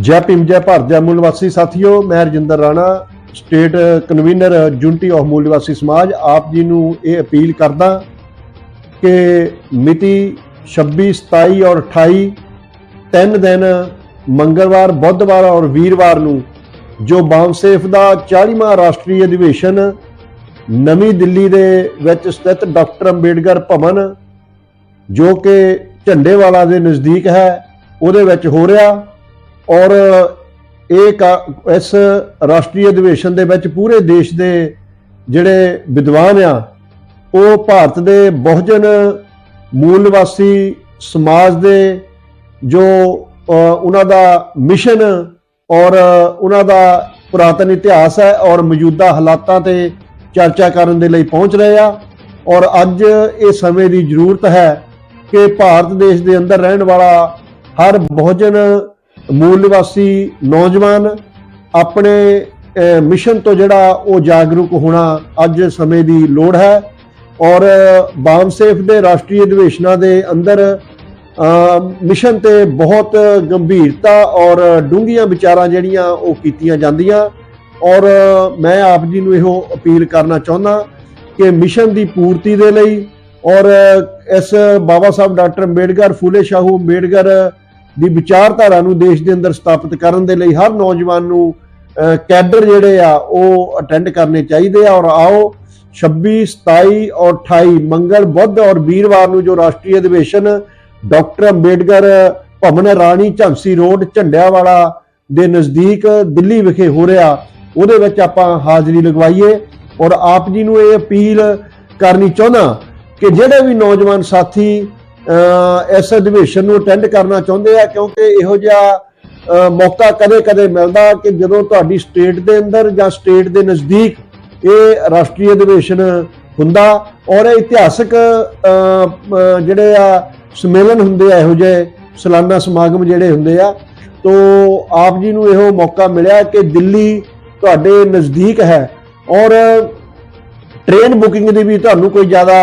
ਜੈ ਭੀਮ, ਜੈ ਭਾਰਤ, ਜੈ ਮੂਲ ਨਿਵਾਸੀ ਸਾਥੀਓ, ਮੈਂ Rajinder Rana, state convener unity of Mool Nivasi Samaj. ਆਪ ਜੀ ਨੂੰ ਇਹ ਅਪੀਲ ਕਰਦਾ ਕਿ ਮਿਤੀ 26 27 ਔਰ 28 ਤਿੰਨ ਦਿਨ ਮੰਗਲਵਾਰ, ਬੁੱਧਵਾਰ ਔਰ ਵੀਰਵਾਰ ਨੂੰ ਜੋ ਬਾਮਸੇਫ ਦਾ 40ਵਾਂ ਰਾਸ਼ਟਰੀ ਅਧਿਵੇਸ਼ਨ ਨਵੀਂ ਦਿੱਲੀ ਦੇ ਵਿੱਚ ਸਥਿਤ ਡਾਕਟਰ ਅੰਬੇਡਕਰ ਭਵਨ, ਜੋ ਕਿ ਝੰਡੇਵਾਲਾ ਦੇ ਨਜ਼ਦੀਕ ਹੈ ਉਹਦੇ ਵਿੱਚ ਹੋ ਰਿਹਾ ਔਰ ਇਹ ਕਾ- ਇਸ ਰਾਸ਼ਟਰੀ ਅਧਿਵੇਸ਼ਨ ਦੇ ਵਿੱਚ ਪੂਰੇ ਦੇਸ਼ ਦੇ ਜਿਹੜੇ ਵਿਦਵਾਨ ਆ, ਉਹ ਭਾਰਤ ਦੇ ਬਹੁਜਨ ਮੂਲ ਨਿਵਾਸੀ ਸਮਾਜ ਦੇ ਜੋ ਉਹਨਾਂ ਦਾ ਮਿਸ਼ਨ ਔਰ ਉਹਨਾਂ ਦਾ ਪੁਰਾਤਨ ਇਤਿਹਾਸ ਹੈ ਔਰ ਮੌਜੂਦਾ ਹਾਲਾਤਾਂ ਤੇ ਚਰਚਾ ਕਰਨ ਦੇ ਲਈ ਪਹੁੰਚ ਰਹੇ ਆ ਔਰ ਅੱਜ ਇਹ ਸਮੇਂ ਦੀ ਜ਼ਰੂਰਤ ਹੈ ਕਿ ਭਾਰਤ ਦੇਸ਼ ਦੇ ਅੰਦਰ ਰਹਿਣ ਵਾਲਾ ਹਰ ਬਹੁਜਨ ਮੂਲ ਨਿਵਾਸੀ ਨੌਜਵਾਨ ਆਪਣੇ ਮਿਸ਼ਨ ਤੋਂ ਜਿਹੜਾ ਉਹ ਜਾਗਰੂਕ ਹੋਣਾ ਅੱਜ ਸਮੇਂ ਦੀ ਲੋੜ ਹੈ। ਔਰ ਬਾਮਸੇਫ ਦੇ ਰਾਸ਼ਟਰੀ ਅਧਿਵੇਸ਼ਨਾਂ ਦੇ ਅੰਦਰ ਮਿਸ਼ਨ ਤੇ ਬਹੁਤ ਗੰਭੀਰਤਾ ਔਰ ਡੂੰਘੀਆਂ ਵਿਚਾਰਾਂ ਜਿਹੜੀਆਂ ਉਹ ਕੀਤੀਆਂ ਜਾਂਦੀਆਂ। ਔਰ ਮੈਂ ਆਪ ਜੀ ਨੂੰ ਇਹੋ ਅਪੀਲ ਕਰਨਾ ਚਾਹੁੰਦਾ ਕਿ ਮਿਸ਼ਨ ਦੀ ਪੂਰਤੀ ਦੇ ਲਈ ਔਰ ਇਸ ਬਾਬਾ ਸਾਹਿਬ ਡਾਕਟਰ ਅੰਬੇਡਕਰ, ਫੂਲੇ ਸ਼ਾਹੂ ਅੰਬੇਡਕਰ ਦੀ ਵਿਚਾਰਧਾਰਾ ਨੂੰ ਦੇਸ਼ ਦੇ ਅੰਦਰ ਸਥਾਪਿਤ ਕਰਨ ਦੇ ਲਈ ਹਰ ਨੌਜਵਾਨ ਨੂੰ ਕੈਡਰ ਜਿਹੜੇ ਆ, ਉਹ ਅਟੈਂਡ ਕਰਨੇ ਚਾਹੀਦੇ ਆ। ਔਰ ਆਓ 26 27 ਔਰ 28 ਮੰਗਲ ਬੁੱਧ ਔਰ ਵੀਰਵਾਰ ਨੂੰ ਜੋ ਰਾਸ਼ਟਰੀ ਅਧਿਵੇਸ਼ਨ ਡਾਕਟਰ ਅੰਬੇਡਕਰ ਭਵਨ ਰਾਣੀ ਝਾਂਸੀ ਰੋਡ ਝੰਡਿਆਂ ਵਾਲਾ ਦੇ ਨਜ਼ਦੀਕ ਦਿੱਲੀ ਵਿਖੇ ਹੋ ਰਿਹਾ, ਉਹਦੇ ਵਿੱਚ ਆਪਾਂ ਹਾਜ਼ਰੀ ਲਗਵਾਈਏ। ਔਰ ਆਪ ਜੀ ਨੂੰ ਇਹ ਅਪੀਲ ਕਰਨੀ ਚਾਹੁੰਦਾ ਕਿ ਜਿਹੜੇ ਵੀ ਨੌਜਵਾਨ ਸਾਥੀ ਇਸ ਅਧਿਵੇਸ਼ਨ ਨੂੰ ਅਟੈਂਡ ਕਰਨਾ ਚਾਹੁੰਦੇ ਆ ਕਿਉਂਕਿ ਇਹੋ ਜਿਹਾ ਮੌਕਾ ਕਦੇ-ਕਦੇ ਮਿਲਦਾ ਕਿ ਜਦੋਂ ਤੁਹਾਡੀ ਸਟੇਟ ਦੇ ਅੰਦਰ ਜਾਂ ਸਟੇਟ ਦੇ ਨਜ਼ਦੀਕ ਇਹ ਰਾਸ਼ਟਰੀ ਅਧਿਵੇਸ਼ਨ ਹੁੰਦਾ ਔਰ ਇਹ ਇਤਿਹਾਸਕ ਜਿਹੜੇ ਆ ਸੰਮੇਲਨ ਹੁੰਦੇ ਆ, ਇਹੋ ਜਿਹੇ ਸਾਲਾਨਾ ਸਮਾਗਮ ਜਿਹੜੇ ਹੁੰਦੇ ਆ, ਤੋ ਆਪ ਜੀ ਨੂੰ ਇਹੋ ਮੌਕਾ ਮਿਲਿਆ ਕਿ ਦਿੱਲੀ ਤੁਹਾਡੇ ਨਜ਼ਦੀਕ ਹੈ ਔਰ ਟ੍ਰੇਨ ਬੁਕਿੰਗ ਦੀ ਵੀ ਤੁਹਾਨੂੰ ਕੋਈ ਜ਼ਿਆਦਾ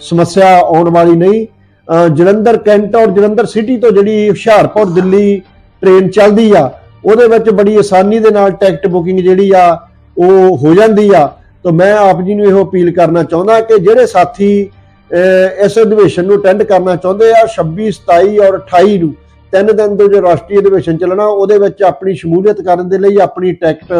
ਸਮੱਸਿਆ ਆਉਣ ਵਾਲੀ ਨਹੀਂ। ਜਲੰਧਰ ਕੈਂਟ ਔਰ ਜਲੰਧਰ ਸਿਟੀ ਤੋਂ ਜਿਹੜੀ ਹੁਸ਼ਿਆਰਪੁਰ ਦਿੱਲੀ ਟ੍ਰੇਨ ਚੱਲਦੀ ਆ, ਉਹਦੇ ਵਿੱਚ ਬੜੀ ਆਸਾਨੀ ਦੇ ਨਾਲ ਟਿਕਟ ਬੁਕਿੰਗ ਜਿਹੜੀ ਆ, ਉਹ ਹੋ ਜਾਂਦੀ ਆ। ਤਾਂ ਮੈਂ ਆਪ ਜੀ ਨੂੰ ਇਹੋ ਅਪੀਲ ਕਰਨਾ ਚਾਹੁੰਦਾ ਕਿ ਜਿਹੜੇ ਸਾਥੀ ਇਸ ਅਧਿਵੇਸ਼ਨ ਨੂੰ ਅਟੈਂਡ ਕਰਨਾ ਚਾਹੁੰਦੇ ਆ 26 27 ਔਰ 28 ਨੂੰ ਤਿੰਨ ਦਿਨ ਤੋਂ ਜੋ ਰਾਸ਼ਟਰੀ ਅਧਿਵੇਸ਼ਨ ਚੱਲਣਾ, ਉਹਦੇ ਵਿੱਚ ਆਪਣੀ ਸ਼ਮੂਲੀਅਤ ਕਰਨ ਦੇ ਲਈ ਆਪਣੀ ਟਿਕਟ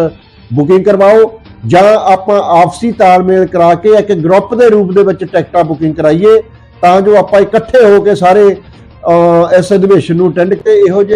ਬੁਕਿੰਗ ਕਰਵਾਓ, ਜਾਂ ਆਪਾਂ ਆਪਸੀ ਤਾਲਮੇਲ ਕਰਾ ਕੇ ਇੱਕ ਗਰੁੱਪ ਦੇ ਰੂਪ ਦੇ ਵਿੱਚ ਟਿਕਟਾਂ ਬੁਕਿੰਗ ਕਰਾਈਏ। ਤਾਂ ਜੋ ਆਪਾਂ ਇਕੱਠੇ ਹੋ ਕੇ ਸਾਰੇ ਅਹ, ਇਸ ਅਧਿਵੇਸ਼ਨ ਨੂੰ ਅਟੈਂਡ ਕੇ ਇਹੋ ਜਿਹੇ